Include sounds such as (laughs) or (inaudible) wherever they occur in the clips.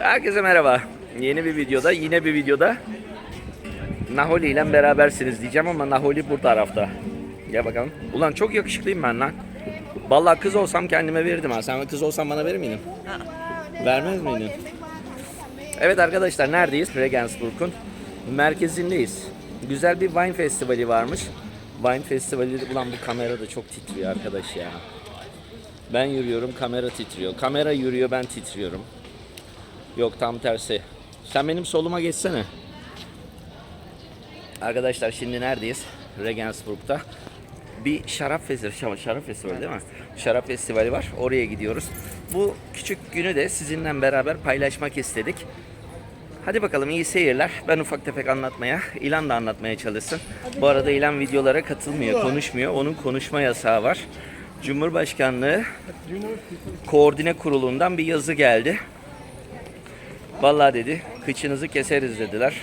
Herkese merhaba. Yeni bir videoda, yine bir videoda Naholi ile berabersiniz diyeceğim ama Naholi bu tarafta. Gel bakalım. Ulan çok yakışıklıyım ben lan. Vallahi kız olsam kendime verirdim ha. Sen kız olsan bana verir miydin? Vermez miydin? Evet arkadaşlar neredeyiz? Regensburg'un merkezindeyiz. Güzel bir wine festivali varmış. Wine festivali ulan bu kamera da çok titriyor arkadaş ya. Ben yürüyorum kamera titriyor. Kamera yürüyor ben titriyorum. Yok tam tersi. Sen benim soluma geçsene. Arkadaşlar şimdi neredeyiz? Regensburg'da. Bir şarap festivali, şarap festivali değil mi? Şarap festivali var. Oraya gidiyoruz. Bu küçük günü de sizinle beraber paylaşmak istedik. Hadi bakalım iyi seyirler. Ben ufak tefek anlatmaya, İlan da anlatmaya çalışsın. Bu arada İlan videolara katılmıyor, konuşmuyor. Onun konuşma yasağı var. Cumhurbaşkanlığı Koordine Kurulu'ndan bir yazı geldi. Vallahi dedi, kıçınızı keseriz dediler.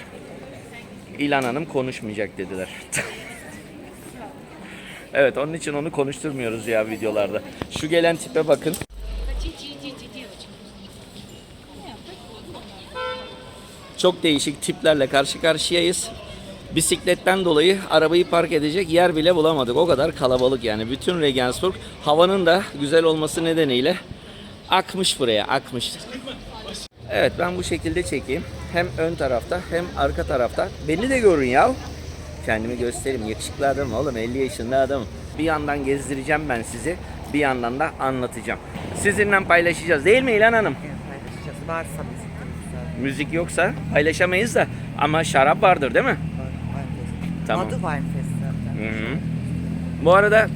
İlan Hanım konuşmayacak dediler. (laughs) evet, onun için onu konuşturmuyoruz ya videolarda. Şu gelen tipe bakın. Çok değişik tiplerle karşı karşıyayız. Bisikletten dolayı arabayı park edecek yer bile bulamadık. O kadar kalabalık yani. Bütün Regensburg havanın da güzel olması nedeniyle akmış buraya, akmış. Evet ben bu şekilde çekeyim. Hem ön tarafta hem arka tarafta. Beni de görün ya. Kendimi göstereyim. Yakışıklı adamım oğlum. 50 yaşında adamım. Bir yandan gezdireceğim ben sizi. Bir yandan da anlatacağım. Sizinle paylaşacağız değil mi İlhan Hanım? paylaşacağız. Varsa müzik. Müzik yoksa paylaşamayız da ama şarap vardır değil mi? Var, Tamam. Adı Wine Fest zaten. Hı hı. Bu arada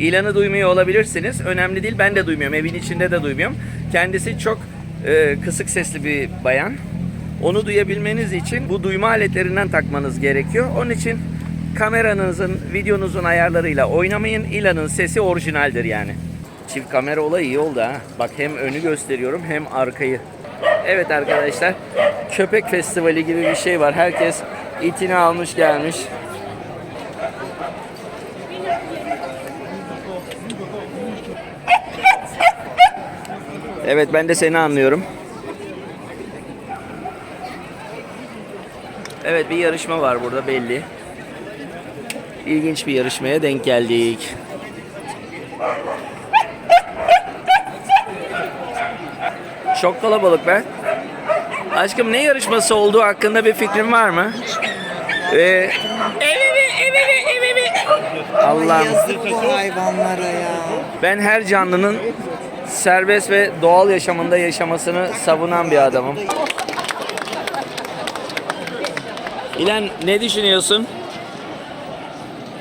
ilanı duymuyor olabilirsiniz. Önemli değil. Ben de duymuyorum. Evin içinde de duymuyorum. Kendisi çok e, kısık sesli bir bayan. Onu duyabilmeniz için bu duyma aletlerinden takmanız gerekiyor. Onun için kameranızın, videonuzun ayarlarıyla oynamayın. İlanın sesi orijinaldir yani. Çift kamera olayı iyi oldu ha. Bak hem önü gösteriyorum hem arkayı. Evet arkadaşlar. Köpek festivali gibi bir şey var. Herkes itini almış gelmiş. Evet ben de seni anlıyorum. Evet bir yarışma var burada belli. İlginç bir yarışmaya denk geldik. Çok kalabalık be. Aşkım ne yarışması olduğu hakkında bir fikrin var mı? Ee, Allah'ım. Yazık bu hayvanlara ya. Ben her canlının serbest ve doğal yaşamında yaşamasını savunan bir adamım. İlan ne düşünüyorsun?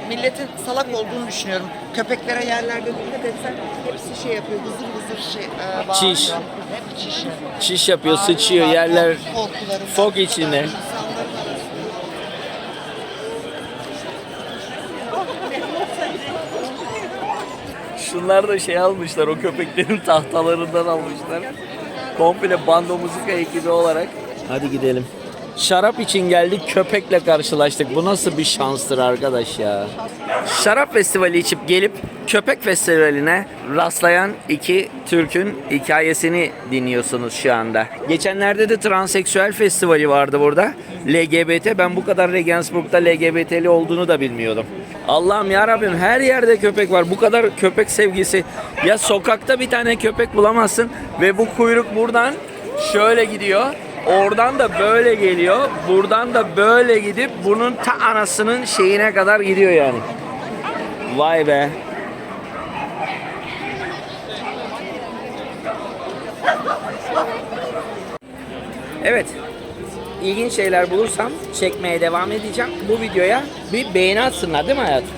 Milletin salak olduğunu düşünüyorum. Köpeklere yerlerde dikkat etsen hepsi şey yapıyor. Vızır vızır şey. E, bağırıyor. Çiş. Hep çiş. Şiş yapıyor, sıçıyor yerler. Korkuları. Fok içinde. Şunlar da şey almışlar, o köpeklerin tahtalarından almışlar. Komple bando müzika ekibi olarak. Hadi gidelim. Şarap için geldik, köpekle karşılaştık. Bu nasıl bir şanstır arkadaş ya. Şarap festivali içip gelip köpek festivaline rastlayan iki Türk'ün hikayesini dinliyorsunuz şu anda. Geçenlerde de transseksüel festivali vardı burada. LGBT. Ben bu kadar Regensburg'da LGBT'li olduğunu da bilmiyordum. Allah'ım ya Rabbim her yerde köpek var. Bu kadar köpek sevgisi. Ya sokakta bir tane köpek bulamazsın ve bu kuyruk buradan şöyle gidiyor. Oradan da böyle geliyor. Buradan da böyle gidip bunun ta anasının şeyine kadar gidiyor yani. Vay be. Evet. İlginç şeyler bulursam çekmeye devam edeceğim. Bu videoya bir beğeni atsınlar değil mi hayatım?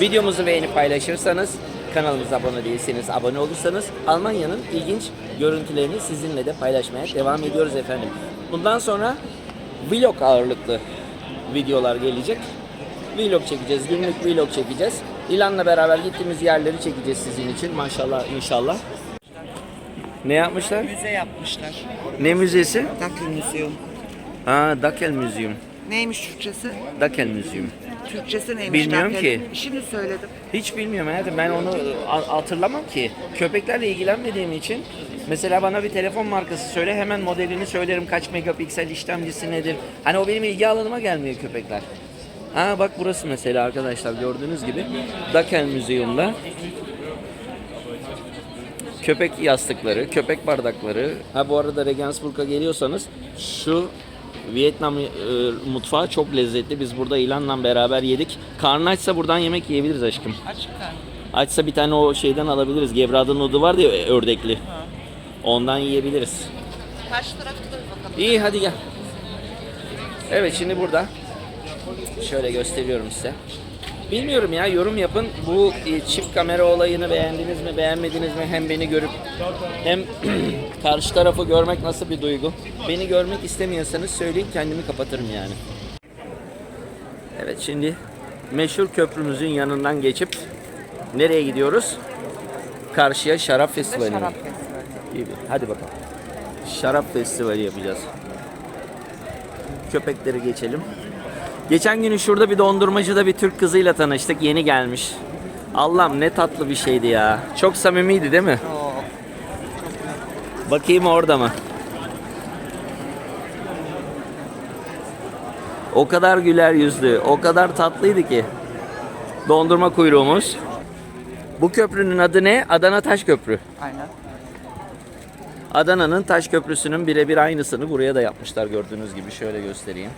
Videomuzu beğenip paylaşırsanız, kanalımıza abone değilseniz abone olursanız Almanya'nın ilginç görüntülerini sizinle de paylaşmaya devam ediyoruz efendim. Bundan sonra vlog ağırlıklı videolar gelecek. Vlog çekeceğiz, günlük vlog çekeceğiz. İlan'la beraber gittiğimiz yerleri çekeceğiz sizin için maşallah inşallah. Ne yapmışlar? Müze yapmışlar. Ne müzesi? Takül Müzeum. Ha, Dakel Museum. Neymiş Türkçesi? Dakel Museum. Türkçesi neymiş? Bilmiyorum Takül? ki. Şimdi söyledim. Hiç bilmiyorum hayatım. Ben onu hatırlamam ki. Köpeklerle ilgilenmediğim için Mesela bana bir telefon markası söyle hemen modelini söylerim kaç megapiksel işlemcisi nedir. Hani o benim ilgi alanıma gelmiyor köpekler. Ha bak burası mesela arkadaşlar gördüğünüz gibi Dakel Müzeyum'da köpek yastıkları, köpek bardakları. Ha bu arada Regensburg'a geliyorsanız şu Vietnam e, mutfağı çok lezzetli. Biz burada ilanla beraber yedik. Karnı açsa buradan yemek yiyebiliriz aşkım. Açık karnı. Açsa bir tane o şeyden alabiliriz. Gevradın nodu var ya ördekli. Ondan yiyebiliriz. Karşı tarafta da bir bakalım. İyi hadi gel. Evet şimdi burada. Şöyle gösteriyorum size. Bilmiyorum ya yorum yapın. Bu e, çift kamera olayını beğendiniz mi beğenmediniz mi? Hem beni görüp hem (clears throat) karşı tarafı görmek nasıl bir duygu? Beni görmek istemiyorsanız söyleyin kendimi kapatırım yani. Evet şimdi meşhur köprümüzün yanından geçip nereye gidiyoruz? Karşıya şarap festivaline. Şarap festivali. İyi Hadi bakalım. Şarap festivali yapacağız. Köpekleri geçelim. Geçen gün şurada bir dondurmacıda bir Türk kızıyla tanıştık. Yeni gelmiş. Allah'ım ne tatlı bir şeydi ya. Çok samimiydi değil mi? Bakayım orada mı? O kadar güler yüzlü, o kadar tatlıydı ki. Dondurma kuyruğumuz. Bu köprünün adı ne? Adana Taş Köprü. Aynen. Adana'nın Taş Köprüsü'nün birebir aynısını buraya da yapmışlar gördüğünüz gibi. Şöyle göstereyim.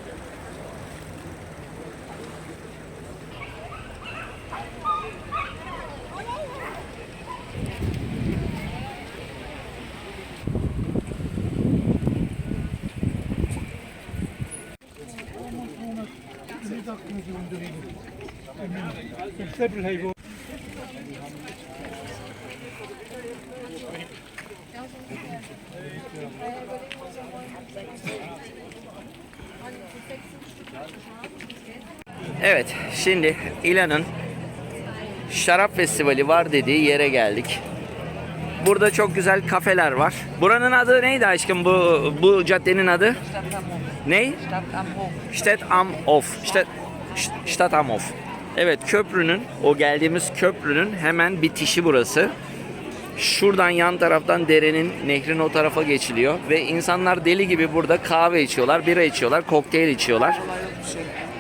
Evet, şimdi İlan'ın şarap festivali var dediği yere geldik. Burada çok güzel kafeler var. Buranın adı neydi aşkım bu bu caddenin adı? Ney? Stadt am Hof. Stadt, am Hof. Evet köprünün, o geldiğimiz köprünün hemen bitişi burası. Şuradan yan taraftan derenin, nehrin o tarafa geçiliyor. Ve insanlar deli gibi burada kahve içiyorlar, bira içiyorlar, kokteyl içiyorlar.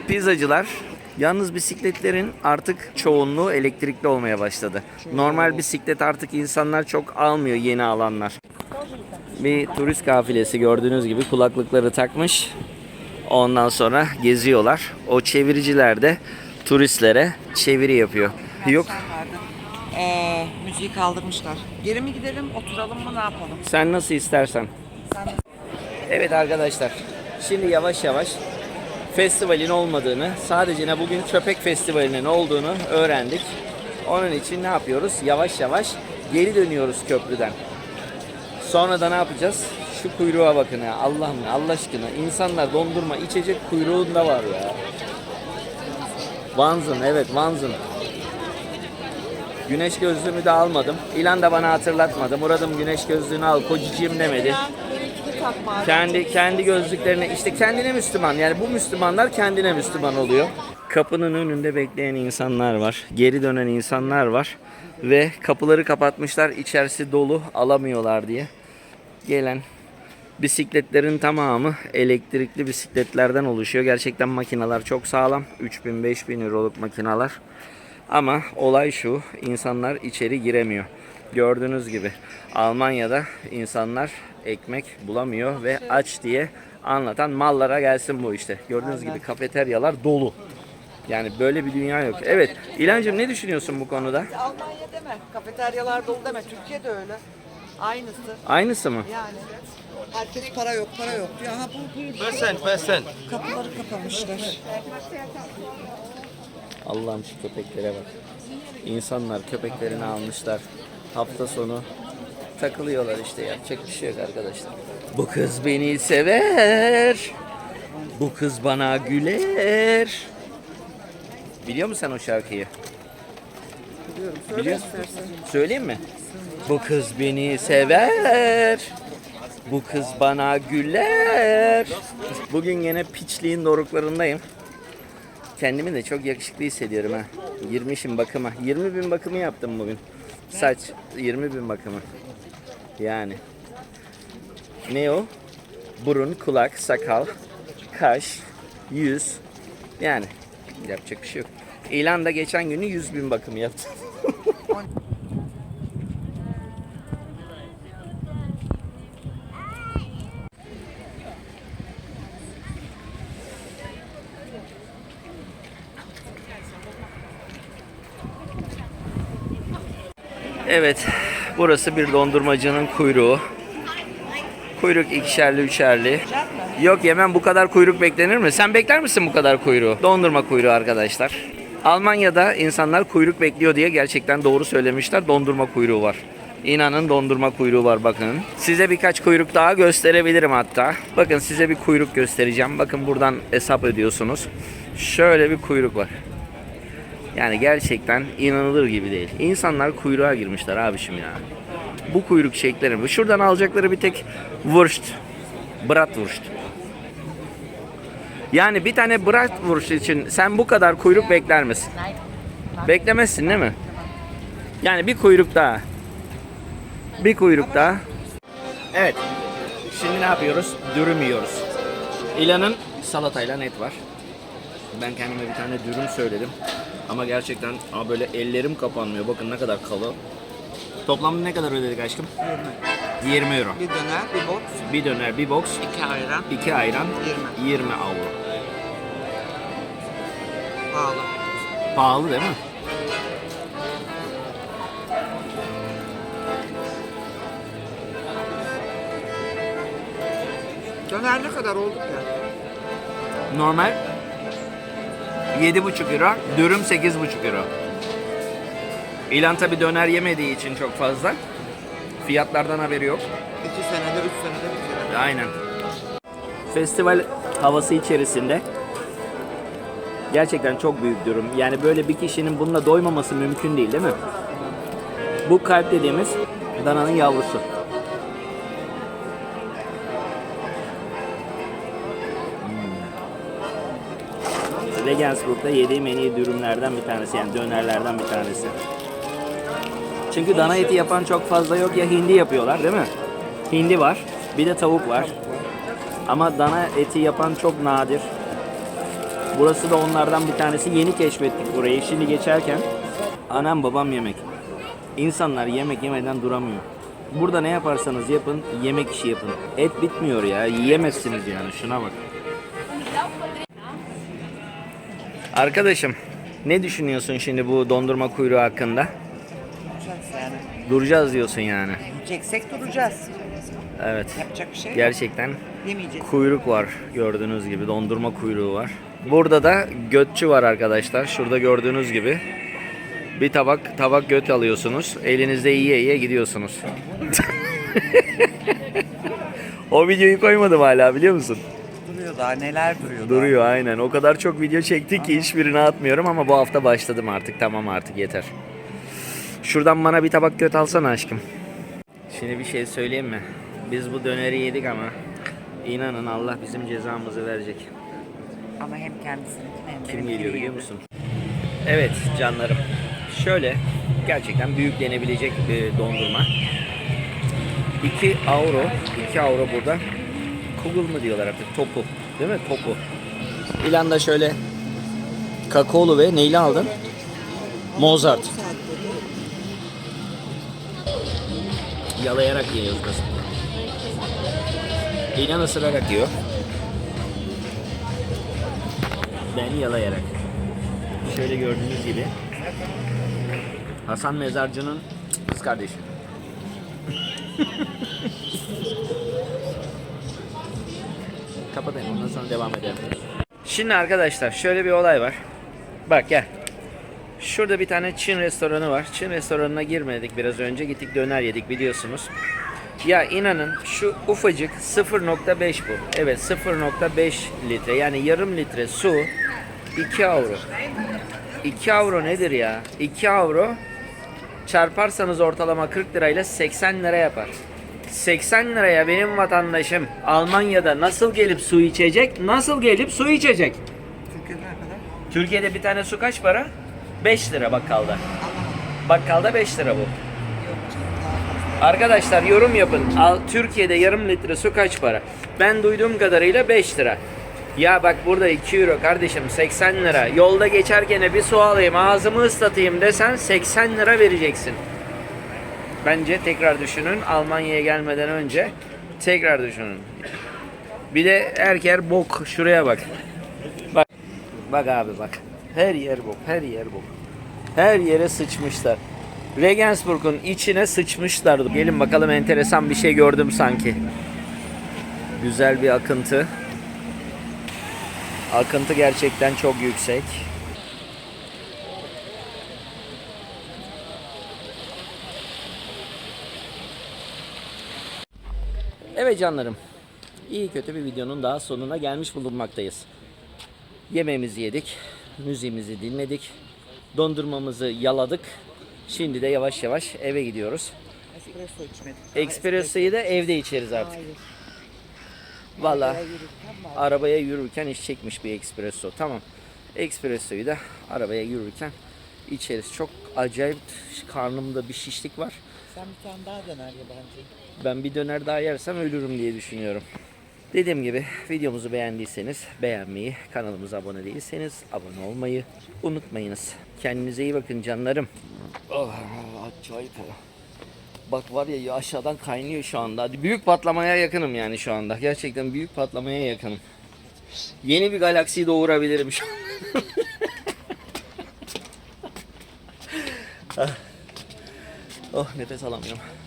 Pizzacılar. Yalnız bisikletlerin artık çoğunluğu elektrikli olmaya başladı. Normal bisiklet artık insanlar çok almıyor yeni alanlar. Bir turist kafilesi gördüğünüz gibi kulaklıkları takmış. Ondan sonra geziyorlar. O çeviriciler de turistlere çeviri yapıyor. Yok Ee, müziği kaldırmışlar. Geri mi gidelim, oturalım mı, ne yapalım? sen nasıl istersen. Sen Evet arkadaşlar. Şimdi yavaş yavaş festivalin olmadığını, sadece ne bugün köpek festivalinin olduğunu öğrendik. Onun için ne yapıyoruz? Yavaş yavaş geri dönüyoruz köprüden. Sonra da ne yapacağız? Şu kuyruğa bakın ya. Allah'ım Allah aşkına. insanlar dondurma içecek kuyruğunda var ya. Vanzın evet Vanzın. Güneş gözlüğümü de almadım. İlan da bana hatırlatmadı. Murat'ım güneş gözlüğünü al kocacığım demedi. Kendi kendi gözlüklerine işte kendine Müslüman yani bu Müslümanlar kendine Müslüman oluyor. Kapının önünde bekleyen insanlar var. Geri dönen insanlar var ve kapıları kapatmışlar. içerisi dolu alamıyorlar diye. Gelen bisikletlerin tamamı elektrikli bisikletlerden oluşuyor. Gerçekten makineler çok sağlam. 3000-5000 euroluk makineler. Ama olay şu, insanlar içeri giremiyor. Gördüğünüz gibi Almanya'da insanlar ekmek bulamıyor ve aç diye anlatan mallara gelsin bu işte. Gördüğünüz gibi kafeteryalar dolu. Yani böyle bir dünya yok. Evet, İlancığım ne düşünüyorsun bu konuda? Almanya deme, kafeteryalar dolu deme. Türkiye'de öyle. Aynısı. Aynısı mı? Yani. Herkes para yok, para yok diyor. Ha bu bir Percent, percent. kapıları kapamışlar. Allah'ım şu köpeklere bak. İnsanlar köpeklerini almışlar. Hafta sonu takılıyorlar işte yapacak bir şey yok arkadaşlar. Bu kız beni sever. Bu kız bana güler. Biliyor musun sen o şarkıyı? Biliyorum. Biliyor Söyle musun? Söyleyeyim mi? Bu kız beni sever. Bu kız bana güler. Bugün yine piçliğin doruklarındayım. Kendimi de çok yakışıklı hissediyorum ha. Girmişim bakıma. 20 bin bakımı yaptım bugün. Saç 20 bin bakımı. Yani Ne o? Burun, kulak, sakal, kaş, yüz. Yani yapacak bir şey yok. İlan da geçen günü 100 bin bakım yaptı. (laughs) Evet, burası bir dondurmacının kuyruğu. Kuyruk ikişerli üçerli. Yok yemem bu kadar kuyruk beklenir mi? Sen bekler misin bu kadar kuyruğu? Dondurma kuyruğu arkadaşlar. Almanya'da insanlar kuyruk bekliyor diye gerçekten doğru söylemişler. Dondurma kuyruğu var. İnanın dondurma kuyruğu var bakın. Size birkaç kuyruk daha gösterebilirim hatta. Bakın size bir kuyruk göstereceğim. Bakın buradan hesap ediyorsunuz. Şöyle bir kuyruk var. Yani gerçekten inanılır gibi değil. İnsanlar kuyruğa girmişler abişim ya. Bu kuyruk şekleri. Şuradan alacakları bir tek Wurst. Bratwurst. Yani bir tane Bratwurst için sen bu kadar kuyruk bekler misin? Beklemezsin değil mi? Yani bir kuyruk daha. Bir kuyruk daha. Evet. Şimdi ne yapıyoruz? Dürüm yiyoruz. İlan'ın salatayla net var. Ben kendime bir tane dürüm söyledim. Ama gerçekten aa böyle ellerim kapanmıyor. Bakın ne kadar kalın. Toplamda ne kadar ödedik aşkım? 20 euro. Bir döner, bir box, Bir döner, bir box, iki ayran. iki ayran, 20. 20 avro. Pahalı. Pahalı değil mi? Döner ne kadar oldu ki? Normal 7,5 euro, dürüm 8,5 euro. İlan tabi döner yemediği için çok fazla. Fiyatlardan haberi yok. İki senede, üç senede bir kere. Aynen. Festival havası içerisinde gerçekten çok büyük durum. Yani böyle bir kişinin bununla doymaması mümkün değil değil mi? Bu kalp dediğimiz dananın yavrusu. Regensburg'da yediğim en iyi dürümlerden bir tanesi yani dönerlerden bir tanesi. Çünkü dana eti yapan çok fazla yok ya hindi yapıyorlar değil mi? Hindi var. Bir de tavuk var. Ama dana eti yapan çok nadir. Burası da onlardan bir tanesi. Yeni keşfettik burayı. Şimdi geçerken anam babam yemek. İnsanlar yemek yemeden duramıyor. Burada ne yaparsanız yapın, yemek işi yapın. Et bitmiyor ya. Yiyemezsiniz yani. Şuna bak. Arkadaşım, ne düşünüyorsun şimdi bu dondurma kuyruğu hakkında? Duracağız yani. Duracağız diyorsun yani. Yiyeceksek duracağız. Evet. Yapacak bir şey yok. Gerçekten Yemeyeceğiz. kuyruk var gördüğünüz gibi dondurma kuyruğu var. Burada da götçü var arkadaşlar. Şurada gördüğünüz gibi bir tabak tabak göt alıyorsunuz. Elinizde yiye yiye gidiyorsunuz. (laughs) o videoyu koymadım hala biliyor musun? Duruyor daha neler duruyor. Duruyor aynen. O kadar çok video çektik ki hiçbirini atmıyorum ama bu hafta başladım artık. Tamam artık yeter. Şuradan bana bir tabak göt alsana aşkım. Şimdi bir şey söyleyeyim mi? Biz bu döneri yedik ama inanın Allah bizim cezamızı verecek. daha. Ama hem kendisininkini hem Kim geliyor biliyor yedi. musun? Evet canlarım. Şöyle gerçekten büyük denebilecek bir dondurma. 2 avro, 2 avro burada. Kugel mı diyorlar artık? Topu. Değil mi? Topu. İlan da şöyle kakaolu ve neyli aldın? Mozart. Yalayarak yiyoruz biz. İlan ısırarak yiyor. Ben yalayarak. Şöyle gördüğünüz gibi Hasan Mezarcı'nın kız kardeşi. (laughs) Kapatayım ondan sonra devam edelim. Şimdi arkadaşlar şöyle bir olay var. Bak gel. Şurada bir tane Çin restoranı var. Çin restoranına girmedik biraz önce. Gittik döner yedik biliyorsunuz. Ya inanın şu ufacık 0.5 bu. Evet 0.5 litre yani yarım litre su 2 avro. 2 avro nedir ya? 2 avro çarparsanız ortalama 40 lirayla 80 lira yapar. 80 liraya benim vatandaşım Almanya'da nasıl gelip su içecek? Nasıl gelip su içecek? Türkiye'de ne kadar? Türkiye'de bir tane su kaç para? 5 lira bakkalda. Bakkalda 5 lira bu. Arkadaşlar yorum yapın. Al, Türkiye'de yarım litre su kaç para? Ben duyduğum kadarıyla 5 lira. Ya bak burada 2 euro kardeşim 80 lira. Yolda geçerken bir su alayım ağzımı ıslatayım desen 80 lira vereceksin. Bence tekrar düşünün. Almanya'ya gelmeden önce tekrar düşünün. Bir de her yer bok. Şuraya bak. Bak. Bak abi bak. Her yer bok. Her yer bok. Her yere sıçmışlar. Regensburg'un içine sıçmışlardı. Gelin bakalım enteresan bir şey gördüm sanki. Güzel bir akıntı. Akıntı gerçekten çok yüksek. Evet canlarım. İyi kötü bir videonun daha sonuna gelmiş bulunmaktayız. Yemeğimizi yedik, müziğimizi dinledik, dondurmamızı yaladık. Şimdi de yavaş yavaş eve gidiyoruz. Espresso içmedik. Espresso'yu da evde içeriz artık. Hayır. Valla Arabaya yürürken arabaya yürürken içecekmiş bir espresso. Tamam. Espresso'yu da arabaya yürürken içeriz. Çok acayip karnımda bir şişlik var. Sen bir tane daha döner ya bence. Ben bir döner daha yersem ölürüm diye düşünüyorum. Dediğim gibi videomuzu beğendiyseniz beğenmeyi, kanalımıza abone değilseniz abone olmayı unutmayınız. Kendinize iyi bakın canlarım. Oh, acayip. Bak var ya aşağıdan kaynıyor şu anda. Büyük patlamaya yakınım yani şu anda. Gerçekten büyük patlamaya yakınım. Yeni bir galaksiyi doğurabilirim şu an. (laughs) Ah. oh nefes alamıyorum.